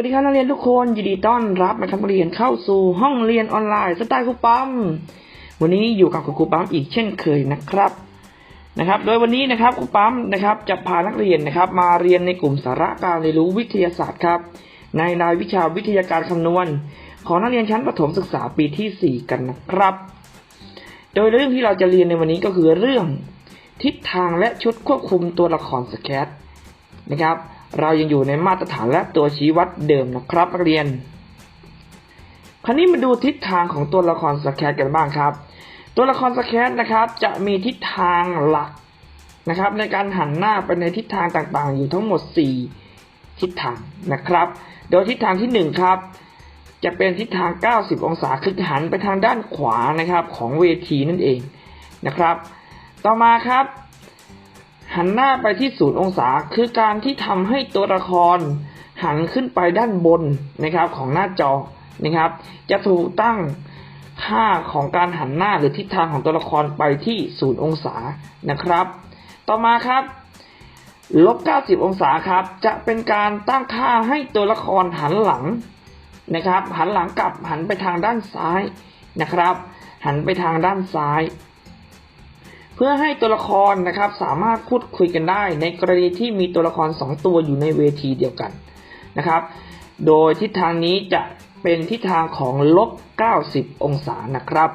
วัสดีครับนักเรียนทุกคนยินดีต้อนรับนะครับนักเรียนเข้าสู่ห้องเรียนออนไลน์สไตล์ครูปั๊มวันนี้อยู่กับครูปั๊มอีกเช่นเคยนะครับนะครับ โดยวันนี้นะครับครูปั๊มนะครับ จะพานักเรียนนะครับ มาเรียนในกลุ่มสาระการเรียนรู้วิทยาศาสตร์ครับ ในรายวิชาวิทยาการคำนวณ ของนักเรียนชั้นประถมศึกษาปีที่ 4 กันนะครับ โดยเรื่องที่เราจะเรียนในวันนี้ก็คือเรื่อง ทิศทางและชุดควบคุมตัวละครสแคตนะครับ เรายังอยู่ในมาตรฐานและตัวชี้วัดเดิมนะครับนักเรียน คราวนี้มาดูทิศทางของตัวละครสแคตกันบ้างครับ ตัวละครสแคตนะครับจะมีทิศทางหลักนะครับ ในการหันหน้าไปในทิศทางต่างๆ อยู่ทั้งหมด 4 ทิศทางนะครับ โดยทิศทางที่ 1 ครับจะเป็นทิศทาง 90 องศาคือหันไปทางด้านขวานะครับของเวทีนั่นเองนะครับ ต่อมาครับ หันหน้าไปที่ศูนย์องศาคือการที่ทำให้ตัวละคร หันขึ้นไปด้านบนนะครับของหน้าจอนะครับ จะถูกตั้งค่าของการหันหน้าหรือทิศทางของตัวละครไปที่ศูนย์องศานะครับ ต่อมาครับลบ 90 องศาครับ จะเป็นการตั้งค่าให้ตัวละครหันหลังนะครับ หันหลังกลับหันไปทางด้านซ้ายนะครับ หันไปทางด้านซ้าย เพื่อให้ตัวละครนะครับสามารถพูดคุยกันได้ ในกรณีที่มีตัวละคร 2 ตัวอยู่ในเวทีเดียวกันนะครับ โดยทิศทางนี้จะเป็นทิศทางของลบ 90 องศานะครับ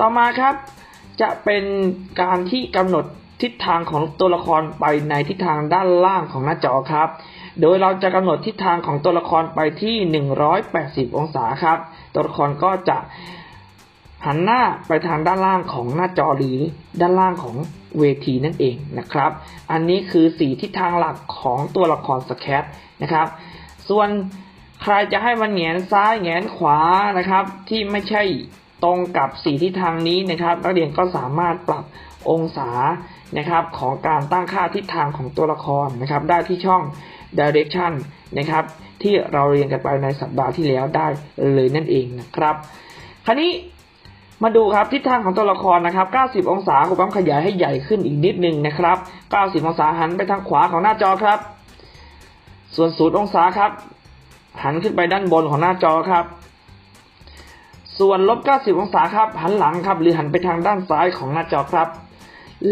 ต่อมาครับจะเป็นการที่กำหนดทิศทางของตัวละครไปในทิศทางด้านล่างของหน้าจอครับ โดยเราจะกำหนดทิศทางของตัวละครไปที่ 180 องศาครับ ตัวละครก็จะ หันหน้าไปทางด้านล่างของหน้าจอหรือด้านล่างของเวทีนั่นเองนะครับ อันนี้คือสีทิศทางหลักของตัวละครสแคตนะครับ ส่วนใครจะให้มันแหงนซ้ายแหงนขวานะครับ ที่ไม่ใช่ตรงกับสีทิศทางนี้นะครับ นักเรียนก็สามารถปรับองศานะครับของการตั้งค่าทิศทางของตัวละครนะครับ ได้ที่ช่อง direction นะครับ ที่เราเรียนกันไปในสัปดาห์ที่แล้วได้เลยนั่นเองนะครับ คราวนี้ มาดูครับทิศทางของตัวละครนะครับ 90 องศาครูปั๊มขยายให้ใหญ่ขึ้นอีกนิดนึงนะครับ 90 องศาหันไปทางขวาของหน้าจอครับ ส่วนศูนย์องศาครับ หันขึ้นไปด้านบนของหน้าจอครับ ส่วนลบ 90 องศาครับ หันหลังครับ หรือหันไปทางด้านซ้ายของหน้าจอครับ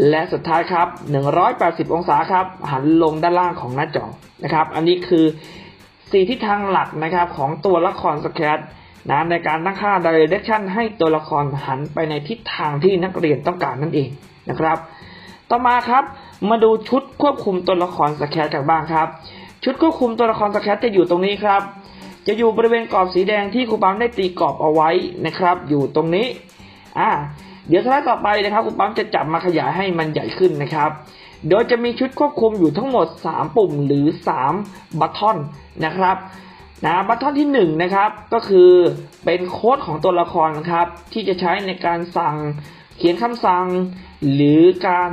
และสุดท้ายครับ 180 องศาครับ หันลงด้านล่างของหน้าจอนะครับ อันนี้คือสี่ทิศทางหลักนะครับของตัวละครสแคต นะในการตั้งค่า direction ให้ตัวละครหันไปในทิศทางที่นักเรียนต้องการนั่นเองนะครับ ต่อมาครับ มาดูชุดควบคุมตัวละครสแคตกันบ้างครับ ชุดควบคุมตัวละครสแคตจะอยู่ตรงนี้ครับ จะอยู่บริเวณกรอบสีแดงที่ครูปั๊มได้ตีกรอบเอาไว้นะครับ อยู่ตรงนี้อ่าเดี๋ยวสไลด์ต่อไปนะครับครูปั๊มจะจับมาขยายให้มันใหญ่ขึ้นนะครับ โดยจะมีชุดควบคุมอยู่ทั้งหมด 3 ปุ่มหรือ 3 บัตทอนนะครับ นะบัตทอนที่1นนะครับก็คือเป็นโค้ดของตัวละครนะครับ ที่จะใช้ในการสั่งเขียนคำสั่ง หรือการ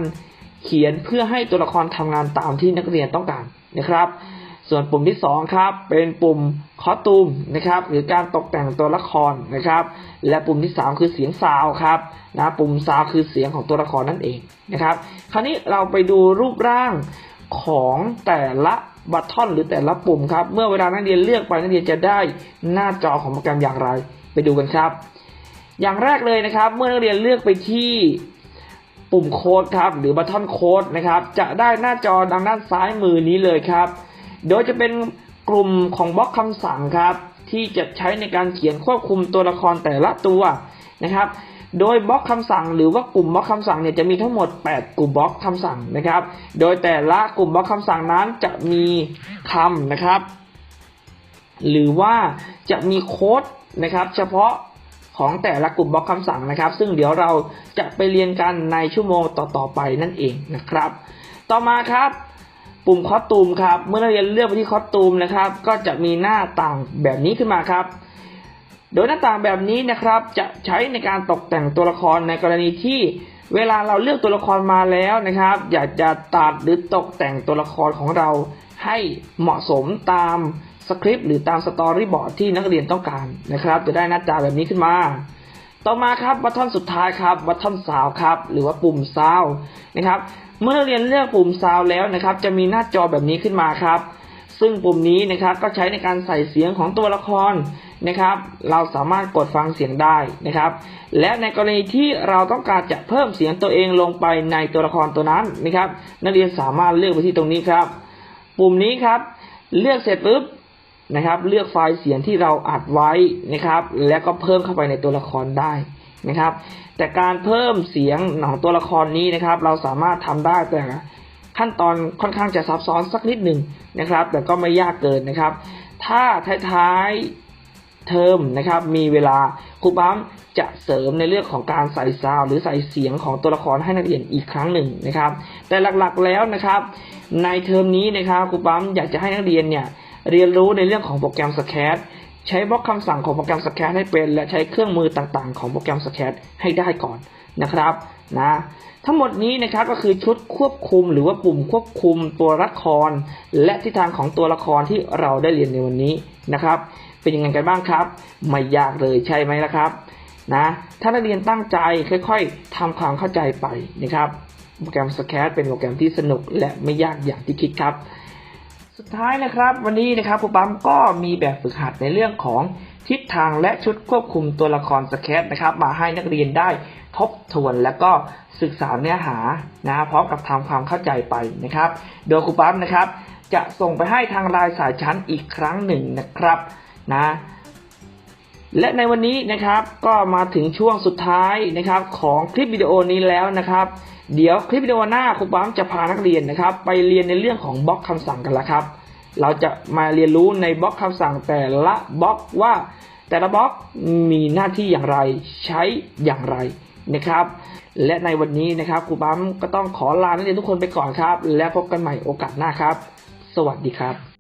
เขียนเพื่อให้ตัวละครทำงานตามที่นักเรียนต้องการนะครับ ส่วนปุ่มที่ 2 ครับ เป็นปุ่มคอตูมนะครับ หรือการตกแต่งตัวละครนะครับ และปุ่มที่ 3 คือเสียงซาวครับนะปุ่มซาวคือเสียงของตัวละครนั่นเองนะครับ คราวนี้เราไปดูรูปร่างของแต่ละ บัตทอนหรือแต่ละปุ่มครับ เมื่อเวลานักเรียนเลือกไปนักเรียนจะได้หน้าจอของโปรแกรมอย่างไร ไปดูกันครับ อย่างแรกเลยนะครับ เมื่อนักเรียนเลือกไปที่ปุ่มโค้ดครับ หรือบัตทอนโค้ดนะครับ จะได้หน้าจอทางด้านซ้ายมือนี้เลยครับ โดยจะเป็นกลุ่มของบล็อกคำสั่งครับ ที่จะใช้ในการเขียนควบคุมตัวละครแต่ละตัวนะครับ โดยบล็อกคำสั่งหรือว่ากลุ่มบล็อกคำสั่งเนี่ยจะมีทั้งหมด 8 กลุ่มบล็อกคำสั่งนะครับ โดยแต่ละกลุ่มบล็อกคำสั่งนั้นจะมีคำนะครับ หรือว่าจะมีโค้ดนะครับ เฉพาะของแต่ละกลุ่มบล็อกคำสั่งนะครับ ซึ่งเดี๋ยวเราจะไปเรียนกันในชั่วโมงต่อๆไปนั่นเองนะครับ ต่อมาครับปุ่มคอสตูมครับ เมื่อเราเรียนเลือกไปที่คอสตูมนะครับ ก็จะมีหน้าต่างแบบนี้ขึ้นมาครับ โดยหน้าต่างแบบนี้นะครับจะใช้ในการตกแต่งตัวละครในกรณีที่เวลาเราเลือกตัวละครมาแล้วนะครับ อยากจะตัดหรือตกแต่งตัวละครของเราให้เหมาะสมตามสคริปต์หรือตามสตอรี่บอร์ดที่นักเรียนต้องการนะครับ จะได้หน้าตาแบบนี้ขึ้นมา ต่อมาครับบัตทอนสุดท้ายครับบัตทอนซาวครับหรือว่าปุ่มซาวนะครับ เมื่อนักเรียนเลือกปุ่มซาวแล้วนะครับ จะมีหน้าจอแบบนี้ขึ้นมาครับ ซึ่งปุ่มนี้นะครับก็ใช้ในการใส่เสียงของตัวละคร นะครับ เราสามารถกดฟังเสียงได้นะครับ และในกรณีที่เราต้องการจะเพิ่มเสียงตัวเองลงไปในตัวละครตัวนั้นนะครับ นักเรียนสามารถเลือกไปที่ตรงนี้ครับ ปุ่มนี้ครับ เลือกเสร็จปุ๊บนะครับ เลือกไฟล์เสียงที่เราอัดไว้นะครับ แล้วก็เพิ่มเข้าไปในตัวละครได้นะครับ แต่การเพิ่มเสียงของตัวละครนี้นะครับ เราสามารถทำได้แต่ขั้นตอนค่อนข้างจะซับซ้อนสักนิดหนึ่งนะครับ แต่ก็ไม่ยากเกินนะครับ ถ้าท้ายๆ เทอมนะครับ มีเวลาครูปั๊มจะเสริมในเรื่องของการใส่ซาวหรือใส่เสียงของตัวละครให้นักเรียนอีกครั้งหนึ่งนะครับ แต่หลักๆแล้วนะครับ ในเทอมนี้นะครับครูปั๊มอยากจะให้นักเรียนเนี่ยเรียนรู้ในเรื่องของโปรแกรมสแคตใช้บล็อกคำสั่งของโปรแกรมสแคตให้เป็น และใช้เครื่องมือต่างๆ ของโปรแกรมสแคตให้ได้ก่อนนะครับนะทั้งหมดนี้นะครับก็คือชุดควบคุมหรือว่าปุ่มควบคุมตัวละคร และทิศทางของตัวละครที่เราได้เรียนในวันนี้นะครับ เป็นยังไงกันบ้างครับ ไม่ยากเลยใช่ไหมล่ะครับนะถ้านักเรียนตั้งใจค่อยๆทำความเข้าใจไปนะครับโปรแกรมสแคตเป็นโปรแกรมที่สนุกและไม่ยากอย่างที่คิดครับ สุดท้ายนะครับ วันนี้นะครับครูปั๊มก็มีแบบฝึกหัดในเรื่องของทิศทางและชุดควบคุมตัวละครสแคตนะครับ มาให้นักเรียนได้ทบทวนแล้วก็ศึกษาเนื้อหานะพร้อมกับทำความเข้าใจไปนะครับ โดยครูปั๊มนะครับ จะส่งไปให้ทางรายสายชั้นอีกครั้งหนึ่งนะครับ นะและในวันนี้นะครับก็มาถึงช่วงสุดท้ายนะครับของคลิปวิดีโอนี้แล้วนะครับ เดี๋ยวคลิปวิดีโอหน้าครูปั๊มจะพานักเรียนนะครับ ไปเรียนในเรื่องของบล็อกคำสั่งกันละครับ เราจะมาเรียนรู้ในบล็อกคำสั่งแต่ละบล็อกว่า แต่ละบล็อกมีหน้าที่อย่างไรใช้อย่างไรนะครับ และในวันนี้นะครับครูปั๊มก็ต้องขอลานักเรียนทุกคนไปก่อนครับ และพบกันใหม่โอกาสหน้าครับ สวัสดีครับ